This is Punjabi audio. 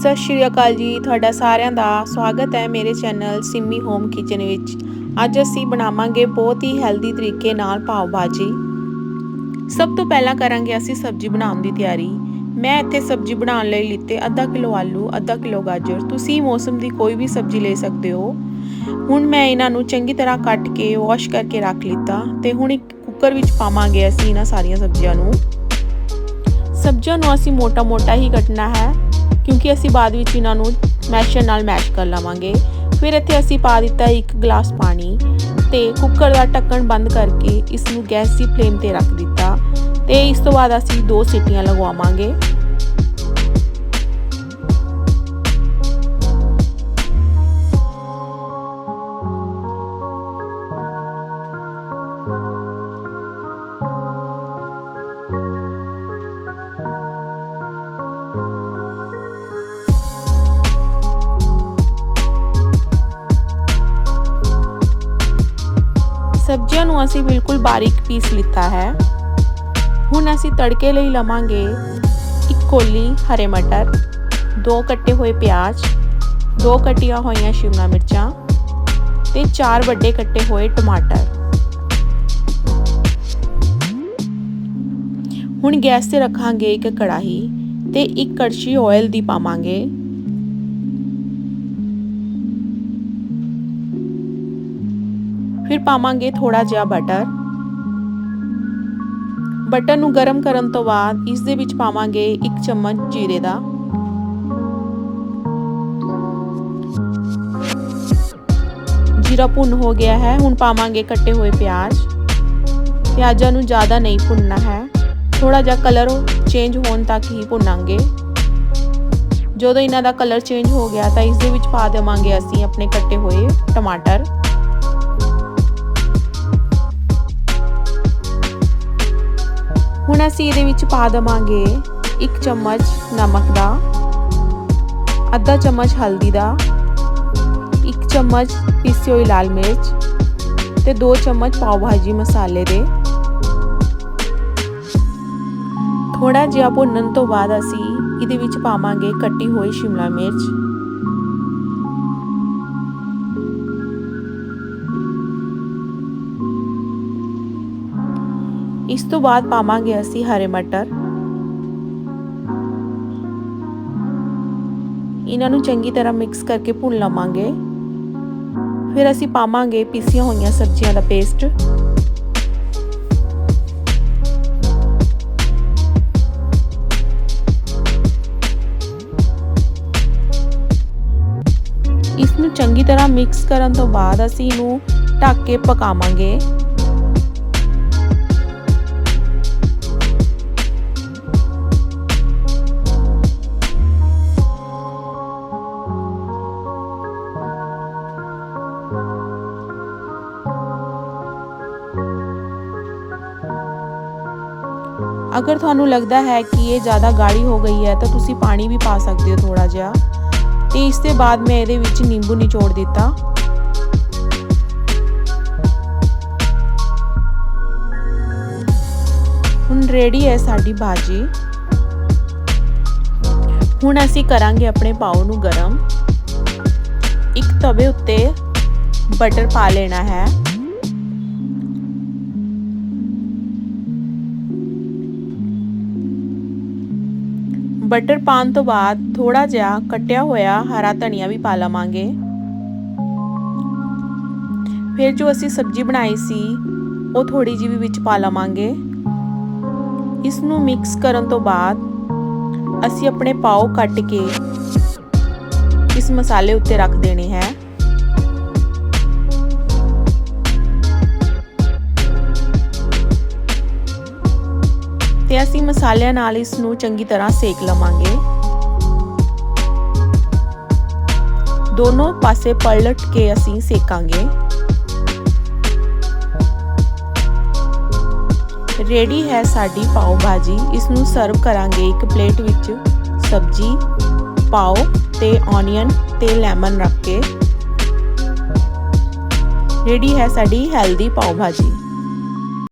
ਸਤਿ ਸ਼੍ਰੀ ਅਕਾਲ ਜੀ, ਤੁਹਾਡਾ ਸਾਰਿਆਂ ਦਾ ਸਵਾਗਤ ਹੈ ਮੇਰੇ ਚੈਨਲ ਸਿੰਮੀ ਹੋਮ ਕਿਚਨ ਵਿੱਚ। ਅੱਜ ਅਸੀਂ ਬਣਾਵਾਂਗੇ ਬਹੁਤ ਹੀ ਹੈਲਦੀ ਤਰੀਕੇ ਨਾਲ ਪਾਵ ਭਾਜੀ ਸਭ ਤੋਂ ਪਹਿਲਾਂ ਕਰਾਂਗੇ ਅਸੀਂ ਸਬਜ਼ੀ ਬਣਾਉਣ ਦੀ ਤਿਆਰੀ। ਮੈਂ ਇੱਥੇ ਸਬਜ਼ੀ ਬਣਾਉਣ ਲਈ ਲਿੱਤੇ ਅੱਧਾ ਕਿਲੋ ਆਲੂ, ਅੱਧਾ ਕਿਲੋ ਗਾਜਰ। ਤੁਸੀਂ ਮੌਸਮ ਦੀ ਕੋਈ ਵੀ ਸਬਜ਼ੀ ਲੈ ਸਕਦੇ ਹੋ। ਹੁਣ ਮੈਂ ਇਹਨਾਂ ਨੂੰ ਚੰਗੀ ਤਰ੍ਹਾਂ ਕੱਟ ਕੇ ਵਾਸ਼ ਕਰਕੇ ਰੱਖ ਲਿੱਤਾ ਤੇ ਹੁਣ ਇੱਕ ਕੁੱਕਰ ਵਿੱਚ ਪਾਵਾਂਗੇ ਅਸੀਂ ਇਹਨਾਂ ਸਾਰੀਆਂ ਸਬਜ਼ੀਆਂ ਨੂੰ। ਸਬਜ਼ੀਆਂ ਨੂੰ ਅਸੀਂ ਮੋਟਾ-ਮੋਟਾ ਹੀ ਕੱਟਣਾ ਹੈ। ਕਿਉਂਕਿ ਅਸੀਂ ਬਾਅਦ ਵਿੱਚ ਇਹਨਾਂ ਨੂੰ ਮੈਸ਼ਰ ਨਾਲ ਮੈਸ਼ ਕਰ ਲਵਾਂਗੇ। ਫਿਰ ਇੱਥੇ ਅਸੀਂ ਪਾ ਦਿੱਤਾ ਇੱਕ ਗਲਾਸ ਪਾਣੀ ਤੇ ਕੁੱਕਰ ਦਾ ਢੱਕਣ ਬੰਦ ਕਰਕੇ ਇਸ ਨੂੰ ਗੈਸ ਦੀ ਫਲੇਮ ਤੇ ਰੱਖ ਦਿੱਤਾ ਤੇ ਇਸ ਤੋਂ ਬਾਅਦ ਅਸੀਂ ਦੋ ਸੀਟੀਆਂ ਲਗਵਾਵਾਂਗੇ। ਸਬਜ਼ੀਆਂ ਨੂੰ ਅਸੀਂ ਬਿਲਕੁਲ ਬਾਰੀਕ ਪੀਸ ਲਿੱਤਾ ਹੈ। ਹੁਣ ਅਸੀਂ ਤੜਕੇ ਲਈ ਲਵਾਂਗੇ ਇੱਕ ਕੋਲੀ ਹਰੇ ਮਟਰ, ਦੋ ਕੱਟੇ ਹੋਏ ਪਿਆਜ਼, ਦੋ ਕਟੀਆਂ ਹੋਈਆਂ ਸ਼ਿਮਲਾ ਮਿਰਚਾਂ ਤੇ ਚਾਰ ਵੱਡੇ ਕੱਟੇ ਹੋਏ ਟਮਾਟਰ। ਹੁਣ ਗੈਸ ਤੇ ਰੱਖਾਂਗੇ ਇੱਕ ਕੜਾਹੀ ਤੇ ਇੱਕ ਕੜਛੀ ਆਇਲ ਦੀ ਪਾਵਾਂਗੇ। ਫਿਰ ਪਾਵਾਂਗੇ ਥੋੜਾ ਜਿਹਾ ਬਟਰ ਬਟਰ ਨੂੰ ਗਰਮ ਕਰਨ ਤੋਂ ਬਾਅਦ ਇਸ ਦੇ ਵਿੱਚ ਪਾਵਾਂਗੇ ਇੱਕ ਚਮਚ ਜੀਰੇ ਦਾ। ਜੀਰਾ ਭੁੰਨ ਹੋ ਗਿਆ ਹੈ, ਹੁਣ ਪਾਵਾਂਗੇ ਕੱਟੇ ਹੋਏ ਪਿਆਜ਼। ਪਿਆਜ਼ਾਂ ਨੂੰ ਜ਼ਿਆਦਾ ਨਹੀਂ ਭੁੰਨਣਾ ਹੈ। ਥੋੜਾ ਜਿਹਾ ਕਲਰ ਚੇਂਜ ਹੋਣ ਤੱਕ ਹੀ ਭੁੰਨਾਂਗੇ। ਜਦੋਂ ਇਹਨਾਂ ਦਾ ਕਲਰ ਚੇਂਜ ਹੋ ਗਿਆ ਤਾਂ ਇਸ ਦੇ ਵਿੱਚ ਪਾ ਦੇਵਾਂਗੇ ਅਸੀਂ ਆਪਣੇ ਕੱਟੇ ਹੋਏ ਟਮਾਟਰ। ਹੁਣ ਅਸੀਂ ਇਹਦੇ ਵਿੱਚ ਪਾ ਦਵਾਂਗੇ ਇੱਕ ਚਮਚ ਨਮਕ ਦਾ, ਅੱਧਾ ਚਮਚ ਹਲਦੀ ਦਾ, ਇੱਕ ਚਮਚ ਪੀਸੀ ਹੋਈ ਲਾਲ ਮਿਰਚ ਤੇ 2 ਚਮਚ ਪਾਵ ਭਾਜੀ ਮਸਾਲੇ ਦੇ। ਥੋੜਾ ਜਿਹਾ ਭੁੰਨਣ ਤੋਂ ਬਾਅਦ ਅਸੀਂ ਇਹਦੇ ਵਿੱਚ ਪਾਵਾਂਗੇ ਕੱਟੀ ਹੋਈ ਸ਼ਿਮਲਾ ਮਿਰਚ। ਇਸ ਤੋਂ ਬਾਅਦ ਪਾਵਾਂਗੇ ਅਸੀਂ ਹਰੇ ਮਟਰ। ਇਹਨਾਂ ਨੂੰ ਚੰਗੀ ਤਰ੍ਹਾਂ ਮਿਕਸ ਕਰਕੇ ਭੁੰਨ ਲਵਾਂਗੇ। ਫਿਰ ਅਸੀਂ ਪਾਵਾਂਗੇ ਪੀਸੀਆਂ ਹੋਈਆਂ ਸਬਜ਼ੀਆਂ ਦਾ ਪੇਸਟ ਇਸ ਨੂੰ ਚੰਗੀ ਤਰ੍ਹਾਂ ਮਿਕਸ ਕਰਨ ਤੋਂ ਬਾਅਦ ਅਸੀਂ ਇਹਨੂੰ ਢੱਕ ਕੇ ਪਕਾਵਾਂਗੇ। ਅਗਰ ਤੁਹਾਨੂੰ ਲੱਗਦਾ ਹੈ ਕਿ ਇਹ ਜ਼ਿਆਦਾ ਗਾੜੀ ਹੋ ਗਈ ਹੈ ਤਾਂ ਤੁਸੀਂ ਪਾਣੀ ਵੀ ਪਾ ਸਕਦੇ ਹੋ ਥੋੜਾ ਜਿਹਾ। ਤੇ ਇਸ ਦੇ ਬਾਅਦ ਮੈਂ ਇਹਦੇ ਵਿੱਚ ਨਿੰਬੂ ਨਿਚੋੜ ਦਿੱਤਾ। ਹੁਣ ਰੈਡੀ ਹੈ ਸਾਡੀ ਭਾਜੀ। ਹੁਣ ਅਸੀਂ ਕਰਾਂਗੇ ਆਪਣੇ ਪਾਉ ਨੂੰ ਗਰਮ। ਇੱਕ ਤਵੇ ਉੱਤੇ ਬਟਰ ਪਾ ਲੈਣਾ ਹੈ। ਬਟਰ ਪਾਣ ਤੋਂ ਬਾਅਦ ਥੋੜਾ ਜਿਹਾ ਕੱਟਿਆ ਹੋਇਆ ਹਰਾ ਧਨੀਆ ਵੀ ਪਾ ਲਵਾਂਗੇ। ਫਿਰ ਜੋ ਅਸੀਂ ਸਬਜ਼ੀ ਬਣਾਈ ਸੀ, ਉਹ ਥੋੜੀ ਜਿਹੀ ਵੀ ਵਿੱਚ ਪਾ ਲਵਾਂਗੇ। ਇਸ ਨੂੰ ਮਿਕਸ ਕਰਨ ਤੋਂ ਬਾਅਦ ਅਸੀਂ ਆਪਣੇ ਪਾਓ ਕੱਟ ਕੇ ਇਸ ਮਸਾਲੇ ਉੱਤੇ ਰੱਖ ਦੇਣੇ ਹੈ। ਤੇ ਅਸੀਂ ਮਸਾਲਿਆਂ ਨਾਲ ਇਸ ਨੂੰ ਚੰਗੀ ਤਰ੍ਹਾਂ ਸੇਕ ਲਵਾਂਗੇ। ਦੋਨੋਂ ਪਾਸੇ ਪਲਟ ਕੇ ਅਸੀਂ ਸੇਕਾਂਗੇ। ਰੈਡੀ ਹੈ ਸਾਡੀ ਪਾਓ ਭਾਜੀ ਇਸ ਨੂੰ ਸਰਵ ਕਰਾਂਗੇ ਇੱਕ ਪਲੇਟ ਵਿੱਚ ਸਬਜੀ, ਪਾਓ ਤੇ ਔਨੀਅਨ ਤੇ ਲੈਮਨ ਰੱਖ ਕੇ। ਰੈਡੀ ਹੈ ਸਾਡੀ ਹੈਲਦੀ ਪਾਓ ਭਾਜੀ